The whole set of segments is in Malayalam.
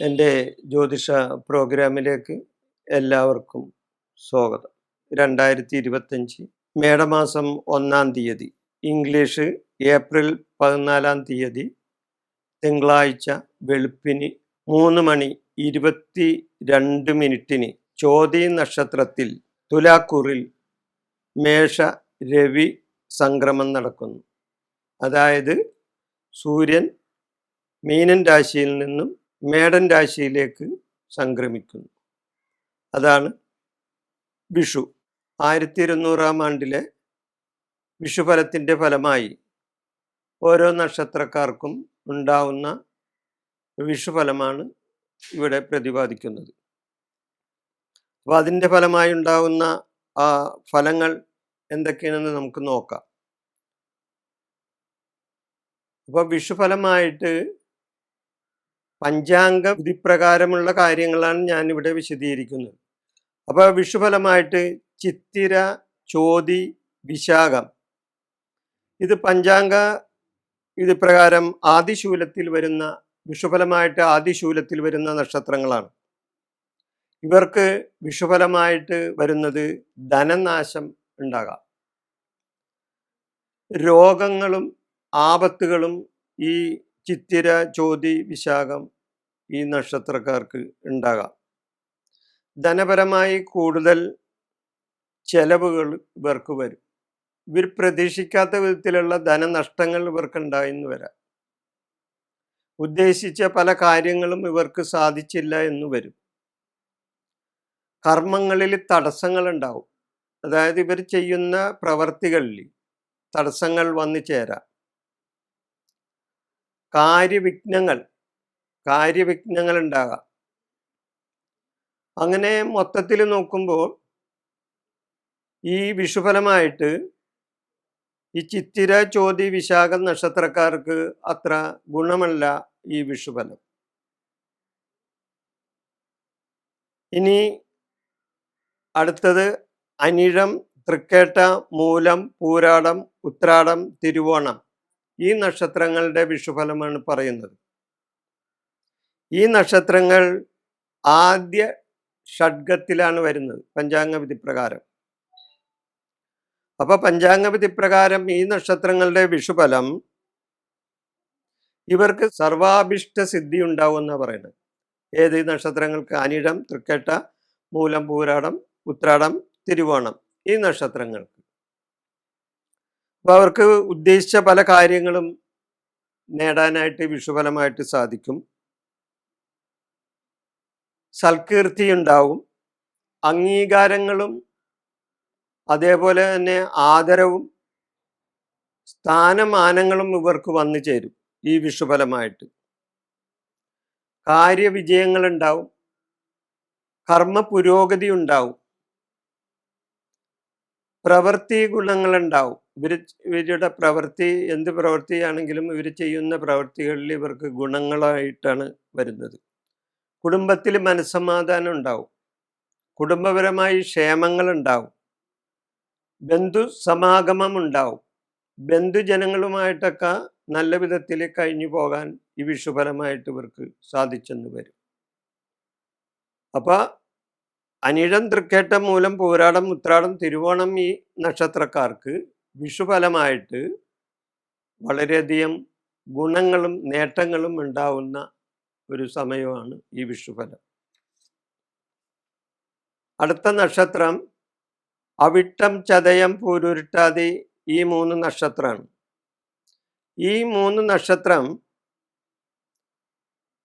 എന്റെ ജ്യോതിഷ പ്രോഗ്രാമിലേക്ക് എല്ലാവർക്കും സ്വാഗതം. രണ്ടായിരത്തി ഇരുപത്തഞ്ച് മേടമാസം ഒന്നാം തീയതി ഇംഗ്ലീഷ് ഏപ്രിൽ പതിനാലാം തീയതി തിങ്കളാഴ്ച വെളുപ്പിന് മൂന്ന് മണി ഇരുപത്തി രണ്ട് മിനിറ്റിന് ചോതി നക്ഷത്രത്തിൽ തുലാക്കൂറിൽ മേഷ രവി സംക്രമം നടക്കുന്നു. അതായത് സൂര്യൻ മീനൻ രാശിയിൽ നിന്നും മേടൻ രാശിയിലേക്ക് സംക്രമിക്കുന്നു. അതാണ് വിഷു. ആയിരത്തി ഇരുന്നൂറാം ആണ്ടിലെ വിഷുഫലത്തിന്റെ ഫലമായി ഓരോ നക്ഷത്രക്കാർക്കും ഉണ്ടാവുന്ന വിഷുഫലമാണ് ഇവിടെ പ്രതിപാദിക്കുന്നത്. അപ്പോൾ അതിന്റെ ഫലമായി ഉണ്ടാവുന്ന ആ ഫലങ്ങൾ എന്തൊക്കെയാണെന്ന് നമുക്ക് നോക്കാം. അപ്പോൾ വിഷുഫലമായിട്ട് പഞ്ചാംഗ വിധിപ്രകാരമുള്ള കാര്യങ്ങളാണ് ഞാൻ ഇവിടെ വിശദീകരിക്കുന്നത്. അപ്പോൾ വിഷുഫലമായിട്ട് ചിത്തിര ചോതി വിശാഖം. ഇത് പഞ്ചാംഗ ഇത് പ്രകാരം ആദിശൂലത്തിൽ വരുന്ന വിഷുഫലമായിട്ട് ആദിശൂലത്തിൽ വരുന്ന നക്ഷത്രങ്ങളാണ്. ഇവർക്ക് വിഷുഫലമായിട്ട് വരുന്നത് ധനനാശം ഉണ്ടാകാം. രോഗങ്ങളും ആപത്തുകളും ഈ ചിത്തിര ചോതി വിശാഖം ഈ നക്ഷത്രക്കാർക്ക് ഉണ്ടാകാം. ധനപരമായി കൂടുതൽ ചെലവുകൾ ഇവർക്ക് വരും. ഇവർ പ്രതീക്ഷിക്കാത്ത വിധത്തിലുള്ള ധനനഷ്ടങ്ങൾ ഇവർക്ക് ഉണ്ടായെന്ന് വരാം. ഉദ്ദേശിച്ച പല കാര്യങ്ങളും ഇവർക്ക് സാധിച്ചില്ല എന്ന് വരും. കർമ്മങ്ങളിൽ തടസ്സങ്ങൾ ഉണ്ടാവും. അതായത് ഇവർ ചെയ്യുന്ന പ്രവർത്തികളിൽ തടസ്സങ്ങൾ വന്നു ചേരാം. കാര്യവിഘ്നങ്ങൾ കാര്യവിഘ്നങ്ങൾ ഉണ്ടാകാം അങ്ങനെ മൊത്തത്തിൽ നോക്കുമ്പോൾ ഈ വിഷുഫലമായിട്ട് ഈ ചിത്തിര ചോതി വിശാഖ നക്ഷത്രക്കാർക്ക് അത്ര ഗുണമല്ല ഈ വിഷുഫലം. ഇനി അടുത്തത് അനിഴം തൃക്കേട്ട മൂലം പൂരാടം ഉത്രാടം തിരുവോണം ഈ നക്ഷത്രങ്ങളുടെ വിഷുഫലമാണ് പറയുന്നത്. ഈ നക്ഷത്രങ്ങൾ ആദ്യ ഷഡ്ഗത്തിലാണ് വരുന്നത് പഞ്ചാംഗ വിധി പ്രകാരം അപ്പൊ പഞ്ചാംഗ വിധി പ്രകാരം ഈ നക്ഷത്രങ്ങളുടെ വിഷുഫലം ഇവർക്ക് സർവാഭിഷ്ട സിദ്ധി ഉണ്ടാവും എന്നാ പറയുന്നത്. ഏത് നക്ഷത്രങ്ങൾക്ക്? അനിഴം തൃക്കേട്ട മൂലം പൂരാടം ഉത്രാടം തിരുവോണം ഈ നക്ഷത്രങ്ങൾക്ക്. അപ്പൊ അവർക്ക് ഉദ്ദേശിച്ച പല കാര്യങ്ങളും നേടാനായിട്ട് വിഷുഫലമായിട്ട് സാധിക്കും. സൽകീർത്തി ഉണ്ടാവും അംഗീകാരങ്ങളും അതേപോലെ തന്നെ ആദരവും സ്ഥാനമാനങ്ങളും ഇവർക്ക് വന്നു ചേരും ഈ വിഷുഫലമായിട്ട്. കാര്യവിജയങ്ങൾ ഉണ്ടാവും കർമ്മ പുരോഗതി ഉണ്ടാവും പ്രവൃത്തി ഗുണങ്ങൾ ഉണ്ടാവും ഇവർ ഇവരുടെ പ്രവൃത്തി എന്ത് പ്രവൃത്തിയാണെങ്കിലും ഇവർ ചെയ്യുന്ന പ്രവൃത്തികളിൽ ഇവർക്ക് ഗുണങ്ങളായിട്ടാണ് വരുന്നത്. കുടുംബത്തിൽ മനസ്സമാധാനം ഉണ്ടാവും. കുടുംബപരമായി ക്ഷേമങ്ങൾ ഉണ്ടാവും ബന്ധു സമാഗമം ഉണ്ടാവും. ബന്ധുജനങ്ങളുമായിട്ടൊക്കെ നല്ല വിധത്തിൽ കഴിഞ്ഞു പോകാൻ ഈ വിഷുഫലമായിട്ട് ഇവർക്ക് സാധിച്ചെന്ന് വരും. അപ്പോൾ അനിഴം തൃക്കേട്ടം മൂലം പോരാടം ഉത്രാടം തിരുവോണം ഈ നക്ഷത്രക്കാർക്ക് വിഷുഫലമായിട്ട് വളരെയധികം ഗുണങ്ങളും നേട്ടങ്ങളും ഉണ്ടാവുന്ന ഒരു സമയമാണ് ഈ വിഷുഫലം. അടുത്ത നക്ഷത്രം അവിട്ടം ചതയം പൂരുരുട്ടാതി ഈ മൂന്ന് നക്ഷത്രമാണ്. ഈ മൂന്ന് നക്ഷത്രം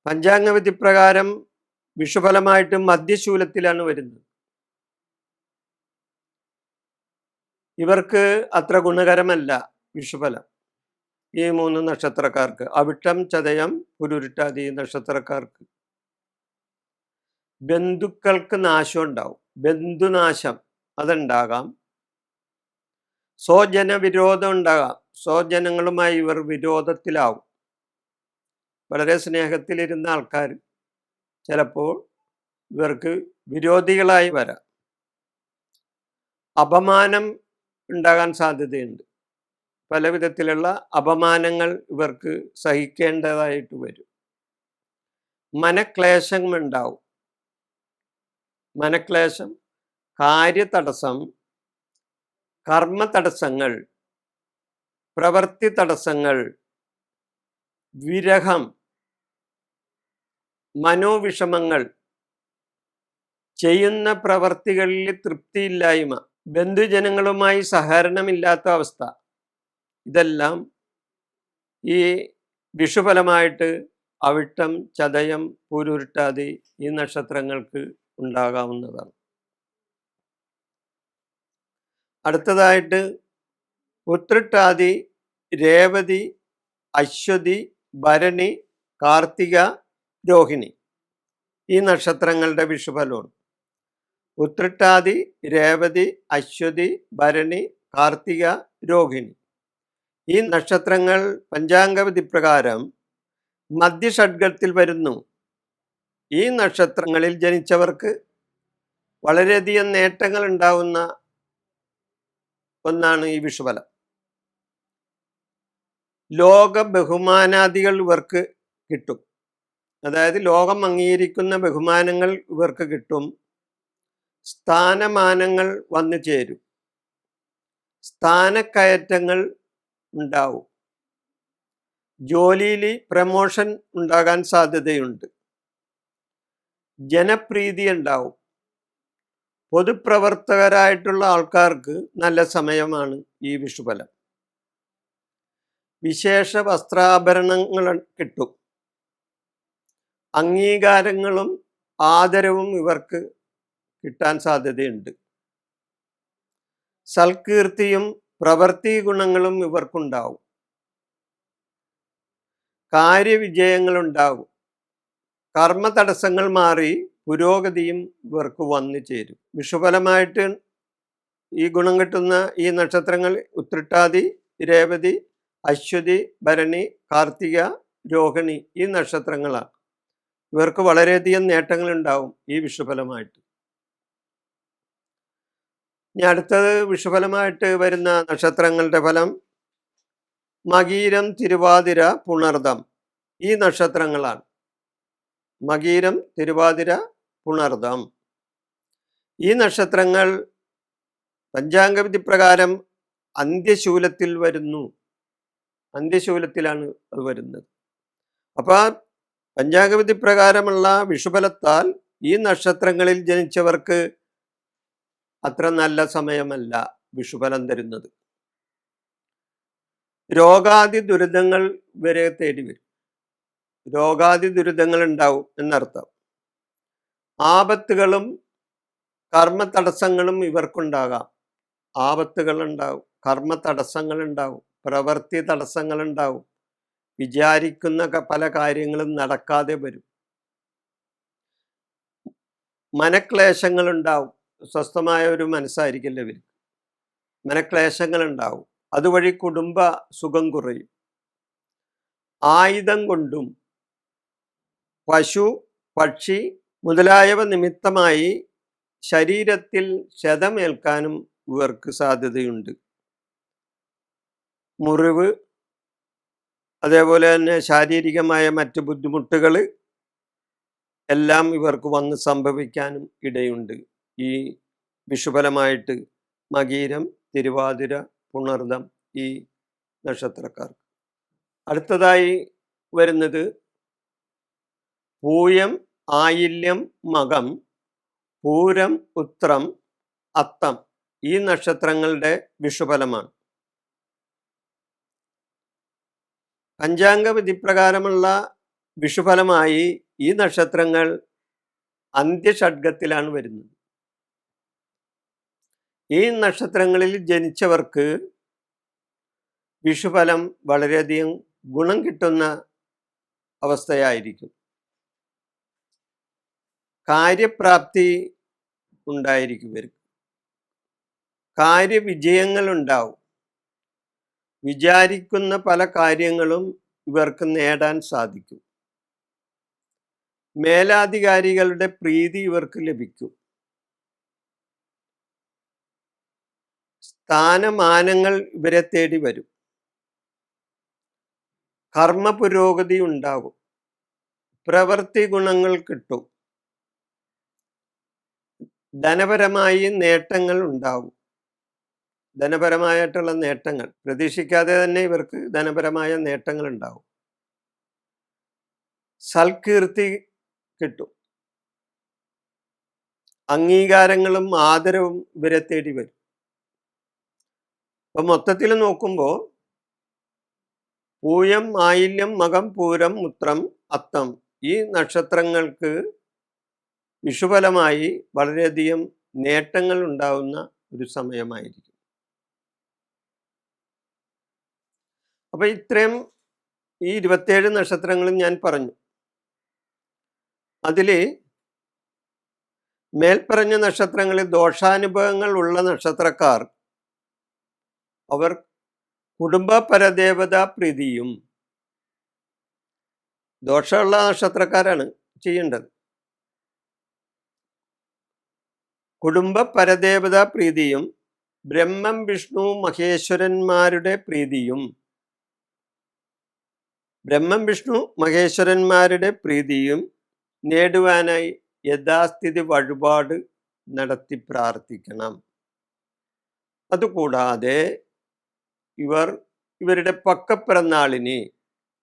പഞ്ചാംഗവിധി പ്രകാരം വിഷുഫലമായിട്ട് മധ്യശൂലത്തിലാണ് വരുന്നത്. ഇവർക്ക് അത്ര ഗുണകരമല്ല വിഷുഫലം. ഈ മൂന്ന് നക്ഷത്രക്കാർക്ക്. അവിട്ടം ചതയം പുരുരുട്ടാതി നക്ഷത്രക്കാർക്ക്. ബന്ധുക്കൾക്ക് നാശം ഉണ്ടാവും ബന്ധുനാശം അതുണ്ടാകാം. സ്വജന വിരോധം ഉണ്ടാകാം. സ്വജനങ്ങളുമായി ഇവർ വിരോധത്തിലാവും. വളരെ സ്നേഹത്തിലിരുന്ന ആൾക്കാർ ചിലപ്പോൾ ഇവർക്ക് വിരോധികളായി വരാം. അപമാനം ഉണ്ടാകാൻ സാധ്യതയുണ്ട്. പല വിധത്തിലുള്ള അപമാനങ്ങൾ ഇവർക്ക് സഹിക്കേണ്ടതായിട്ട് വരും. മനക്ലേശങ്ങളുണ്ടാവും. മനക്ലേശം കാര്യതടസ്സം കർമ്മ തടസ്സങ്ങൾ പ്രവൃത്തി തടസ്സങ്ങൾ വിരഹം മനോവിഷമങ്ങൾ ചെയ്യുന്ന പ്രവർത്തികളിൽ തൃപ്തിയില്ലായ്മ ബന്ധുജനങ്ങളുമായി സഹകരണമില്ലാത്ത അവസ്ഥ ഇതെല്ലാം ഈ വിഷുഫലമായിട്ട് അവിട്ടം ചതയം പൂരുരുട്ടാതി ഈ നക്ഷത്രങ്ങൾക്ക് ഉണ്ടാകാവുന്നതാണ്. അടുത്തതായിട്ട് ഉത്രട്ടാതി രേവതി അശ്വതി ഭരണി കാർത്തിക രോഹിണി ഈ നക്ഷത്രങ്ങളുടെ വിഷുഫലമാണ്. ഉത്രട്ടാതി രേവതി അശ്വതി ഭരണി കാർത്തിക രോഹിണി ഈ നക്ഷത്രങ്ങൾ പഞ്ചാംഗവിധി പ്രകാരം മധ്യഷഡ്ഗത്തിൽ വരുന്നു. ഈ നക്ഷത്രങ്ങളിൽ ജനിച്ചവർക്ക് വളരെയധികം നേട്ടങ്ങൾ ഉണ്ടാവുന്ന ഒന്നാണ് ഈ വിഷുഫലം. ലോക ബഹുമാനാദികൾ ഇവർക്ക് കിട്ടും. അതായത് ലോകം അംഗീകരിക്കുന്ന ബഹുമാനങ്ങൾ ഇവർക്ക് കിട്ടും. സ്ഥാനമാനങ്ങൾ വന്നു ചേരും. സ്ഥാനക്കയറ്റങ്ങൾ ഉണ്ടാവും. ജോലിയിൽ പ്രമോഷൻ ഉണ്ടാകാൻ സാധ്യതയുണ്ട്. ജനപ്രീതി ഉണ്ടാവും. പൊതുപ്രവർത്തകരായിട്ടുള്ള ആൾക്കാർക്ക് നല്ല സമയമാണ് ഈ വിഷുഫലം. വിശേഷ വസ്ത്രാഭരണങ്ങൾ കിട്ടും. അംഗീകാരങ്ങളും ആദരവും ഇവർക്ക് കിട്ടാൻ സാധ്യതയുണ്ട്. സൽകീർത്തിയും പ്രവൃത്തി ഗുണങ്ങളും ഇവർക്കുണ്ടാവും. കാര്യവിജയങ്ങളുണ്ടാവും. കർമ്മ തടസ്സങ്ങൾ മാറി പുരോഗതിയും ഇവർക്ക് വന്നു ചേരും. വിഷുഫലമായിട്ട് ഈ ഗുണം കിട്ടുന്ന ഈ നക്ഷത്രങ്ങൾ ഉത്രട്ടാതി രേവതി അശ്വതി ഭരണി കാർത്തിക രോഹിണി ഈ നക്ഷത്രങ്ങളാണ്. ഇവർക്ക് വളരെയധികം നേട്ടങ്ങളുണ്ടാവും ഈ വിഷുഫലമായിട്ട്. ഇനി അടുത്തത് വിഷുഫലമായിട്ട് വരുന്ന നക്ഷത്രങ്ങളുടെ ഫലം മകീരം തിരുവാതിര പുണർദം. ഈ നക്ഷത്രങ്ങളാണ്. മകീരം തിരുവാതിര പുണർദം. ഈ നക്ഷത്രങ്ങൾ പഞ്ചാംഗവിധി പ്രകാരം അന്ത്യശൂലത്തിൽ വരുന്നു. അന്ത്യശൂലത്തിലാണ് അത് വരുന്നത്. അപ്പോൾ പഞ്ചാംഗവിധി പ്രകാരമുള്ള വിഷുഫലത്താൽ ഈ നക്ഷത്രങ്ങളിൽ ജനിച്ചവർക്ക് അത്ര നല്ല സമയമല്ല വിഷുഫലം തരുന്നത്. രോഗാദി ദുരിതങ്ങൾ വരെ തേടി വരും. രോഗാദി ദുരിതങ്ങൾ ഉണ്ടാവും എന്നർത്ഥം. ആപത്തുകളും കർമ്മ തടസ്സങ്ങളും ഇവർക്കുണ്ടാകാം. ആപത്തുകൾ ഉണ്ടാവും കർമ്മ തടസ്സങ്ങൾ ഉണ്ടാവും പ്രവൃത്തി തടസ്സങ്ങൾ ഉണ്ടാവും. വിചാരിക്കുന്ന പല കാര്യങ്ങളും നടക്കാതെ വരും. മനക്ലേശങ്ങൾ ഉണ്ടാവും. സ്വസ്ഥമായ ഒരു മനസ്സായിരിക്കില്ല ഇവർക്ക് മനക്ലേശങ്ങൾ ഉണ്ടാവും അതുവഴി കുടുംബ സുഖം കുറയും. ആയുധം കൊണ്ടും പശു പക്ഷി മുതലായവ നിമിത്തമായി ശരീരത്തിൽ ക്ഷതമേൽക്കാനും ഇവർക്ക് സാധ്യതയുണ്ട്. മുറിവ് അതേപോലെ തന്നെ ശാരീരികമായ മറ്റ് ബുദ്ധിമുട്ടുകൾ എല്ലാം ഇവർക്ക് വന്ന് സംഭവിക്കാനും ഇടയുണ്ട്. ഈ വിഷുഫലമായിട്ട് മകീരം തിരുവാതിര പുണർദം ഈ നക്ഷത്രക്കാർക്ക്. അടുത്തതായി വരുന്നത് പൂയം ആയില്യം മകം പൂരം ഉത്രം അത്തം ഈ നക്ഷത്രങ്ങളുടെ വിഷുഫലമാണ്. പഞ്ചാംഗ വിധിപ്രകാരമുള്ള വിഷുഫലമായി ഈ നക്ഷത്രങ്ങൾ അന്ത്യഷഡ്ഗത്തിലാണ് വരുന്നത്. ഈ നക്ഷത്രങ്ങളിൽ ജനിച്ചവർക്ക് വിഷുഫലം വളരെയധികം ഗുണം കിട്ടുന്ന അവസ്ഥയായിരിക്കും. കാര്യപ്രാപ്തി ഉണ്ടായിരിക്കും ഇവർക്ക്. കാര്യവിജയങ്ങൾ ഉണ്ടാവും വിചാരിക്കുന്ന പല കാര്യങ്ങളും ഇവർക്ക് നേടാൻ സാധിക്കും. മേലാധികാരികളുടെ പ്രീതി ഇവർക്ക് ലഭിക്കും. സ്ഥാനമാനങ്ങൾ ഇവരെ തേടി വരും. കർമ്മ പുരോഗതി ഉണ്ടാകും. പ്രവൃത്തി ഗുണങ്ങൾ കിട്ടും. ധനപരമായി നേട്ടങ്ങൾ ഉണ്ടാവും ധനപരമായിട്ടുള്ള നേട്ടങ്ങൾ. പ്രതീക്ഷിക്കാതെ തന്നെ ഇവർക്ക് ധനപരമായ നേട്ടങ്ങൾ ഉണ്ടാവും സൽകീർത്തി കിട്ടും. അംഗീകാരങ്ങളും ആദരവും ഇവരെ തേടി വരും. അപ്പൊ മൊത്തത്തിൽ നോക്കുമ്പോൾ പൂയം ആയില്യം മകം പൂരം മുത്രം അത്തം ഈ നക്ഷത്രങ്ങൾക്ക് വിഷുഫലമായി വളരെയധികം നേട്ടങ്ങൾ ഉണ്ടാവുന്ന ഒരു സമയമായിരിക്കും. അപ്പൊ ഇത്രയും ഈ ഇരുപത്തേഴ് നക്ഷത്രങ്ങളും ഞാൻ പറഞ്ഞു. അതിൽ മേൽപ്പറഞ്ഞ നക്ഷത്രങ്ങളിൽ ദോഷാനുഭവങ്ങൾ ഉള്ള നക്ഷത്രക്കാർ അവർ കുടുംബ പരദേവതാ പ്രീതിയും ദോഷമുള്ള നക്ഷത്രക്കാരാണ് ചെയ്യേണ്ടത്. കുടുംബ പരദേവതാ പ്രീതിയും ബ്രഹ്മം വിഷ്ണു മഹേശ്വരന്മാരുടെ പ്രീതിയും ബ്രഹ്മം വിഷ്ണു മഹേശ്വരന്മാരുടെ പ്രീതിയും നേടുവാനായി യഥാസ്ഥിതി വഴിപാട് നടത്തി പ്രാർത്ഥിക്കണം. അതുകൂടാതെ ഇവർ ഇവരുടെ പക്കപ്പിറന്നാളിന്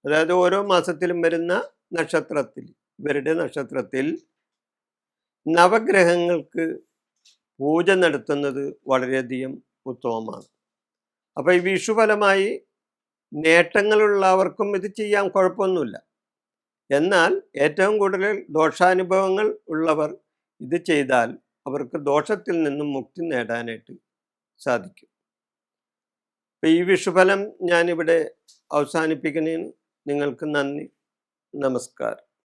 അതായത് ഓരോ മാസത്തിലും വരുന്ന നക്ഷത്രത്തിൽ ഇവരുടെ നക്ഷത്രത്തിൽ നവഗ്രഹങ്ങൾക്ക് പൂജ നടത്തുന്നത് വളരെയധികം ഉത്തമമാണ്. അപ്പോൾ ഈ വിഷുഫലമായി നേട്ടങ്ങളുള്ളവർക്കും ഇത് ചെയ്യാൻ കുഴപ്പമൊന്നുമില്ല. എന്നാൽ ഏറ്റവും കൂടുതൽ ദോഷാനുഭവങ്ങൾ ഉള്ളവർ ഇത് ചെയ്താൽ അവർക്ക് ദോഷത്തിൽ നിന്നും മുക്തി നേടാനായിട്ട് സാധിക്കും. അപ്പം ഈ വിഷുഫലം ഞാനിവിടെ അവസാനിപ്പിക്കുന്നതിന് നിങ്ങൾക്ക് നന്ദി. നമസ്കാരം.